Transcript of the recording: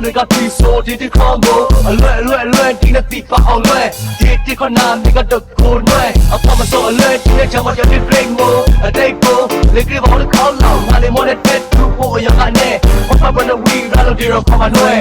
ဒီဒီခေါမိုအလွဲအလွဲအလွဲဒီနဲ့တီပါအောင်လွဲဒီဒီခနာမိကတော့ကိုနွဲအဖေမစောအလွဲဒီနဲ့ချမချဒီဂရိတ်မိုအတိတ်ကိုလေကဘောခေါလောင်ငါလေးမောတဲ့တက်သူဖို့ရကနေအဖေဘနဝီရာလို့ဒီရောခမနွဲ